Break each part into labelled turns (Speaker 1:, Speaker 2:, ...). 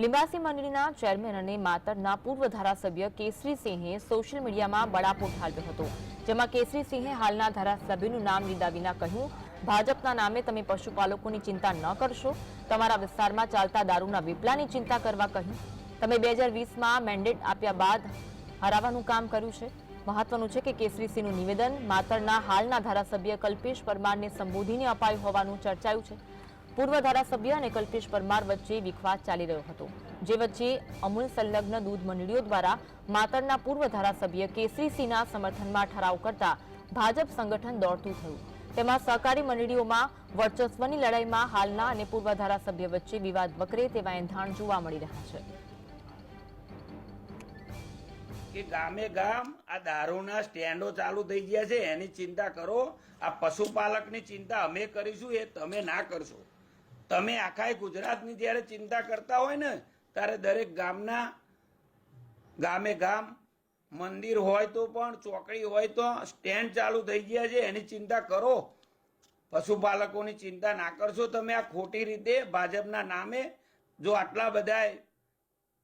Speaker 1: Limbasi મંડળીના chairman અને માતરના પૂર્વ ધારાસભ્ય કેસરીસિંહે સોશિયલ મીડિયામાં બળાપો ઠાલવ્યો હતો, જેમાં કેસરીસિંહે હાલના ધારાસભ્યનું નામ લીધા વિના કહ્યું, ભાજપના નામે તમે પશુપાલકોની ચિંતા ન કરશો, તમારા વિસ્તારમાં ચાલતા દારૂના વિપલાની ચિંતા કરવા કહ્યું. તમે બે હજાર વીસમાં મેન્ડેટ આપ્યા બાદ હરાવવાનું કામ કર્યું છે. મહત્વનું છે કે કેસરીસિંહનું નિવેદન માતરના હાલના ધારાસભ્ય કલ્પેશ પરમારને સંબોધીને અપાયું હોવાનું ચર્ચાયું છે. પૂર્વ ધારાસભ્ય અને કલ્પેશ પરમાર વચ્ચે વિખવાદ ચાલી રહ્યો હતો, જે વચ્ચે અમૂલ સંલગ્ન દૂધ મંડળીઓ દ્વારા માતરના પૂર્વ ધારાસભ્ય કેસરીસિંહના સમર્થનમાં ઠરાવ કરતા ભાજપ સંગઠન દોડતું થયું. તેમાં સહકારી મંડળીઓમાં વર્ચસ્વની લડાઈમાં હાલના અને પૂર્વ ધારાસભ્ય વચ્ચે વિવાદ વકરે તેવા એંધાણ જોવા મળી રહ્યા છે.
Speaker 2: કે ગામે ગામ આ દારૂના સ્ટેન્ડો ચાલુ થઈ ગયા છે, એની ચિંતા કરો, આ પશુપાલકની ચિંતા અમે કરીશું, એ તમે ના કરશો. તમે આખા ગુજરાતની જ્યારે ચિંતા કરતા હોય ને, ત્યારે દરેક ગામના ગામે ગામ મંદિર હોય તો પણ, ચોકડી હોય તો સ્ટેન્ડ ચાલુ થઈ ગયા છે, એની ચિંતા કરો. પશુપાલકોની ચિંતા ના કરશો તમે આ ખોટી રીતે ભાજપના નામે. જો આટલા બધા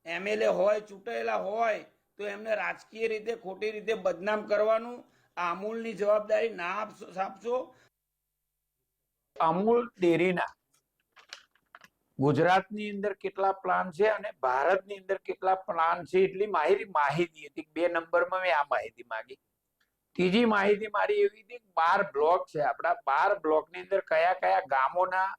Speaker 2: એમએલએ હોય ચૂંટાયેલા હોય, તો એમને રાજકીય રીતે, ખોટી રીતે બદનામ કરવાનું આ અમૂલની જવાબદારી ના આપશો આપશો.
Speaker 3: અમૂલ ડેરીના ગુજરાતની અંદર કેટલા પ્લાન છે અને ભારતની અંદર કેટલા પ્લાન છે એટલી માહિતી માહિતી હતી. બે નંબરમાં મેં આ માહિતી માંગી. ત્રીજી માહિતી મારી એવી હતી, બાર બ્લોક છે આપણા. બાર બ્લોકની અંદર કયા કયા ગામોના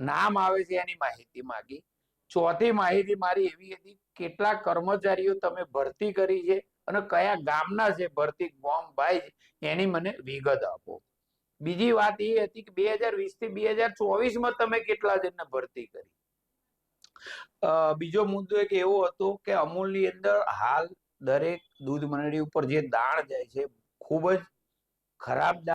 Speaker 3: નામ આવે છે એની માહિતી માંગી. ચોથી માહિતી મારી એવી હતી, કેટલા કર્મચારીઓ તમે ભરતી કરી છે અને કયા ગામના છે, ભરતી ગોમ ભાઈ એની મને વિગત આપો. બીજી વાત એ હતી કે બે હજાર વીસથી બે હજાર ચોવીસમાં તમે કેટલા જણને ભરતી કરી? બીજો મુદ્દો એક એવો હતો કે અમૂલની અંદર હાલ દરેક દૂધ મંડળી ઉપર જે દાણ જાય છે, ખૂબ જ ખરાબ દાણ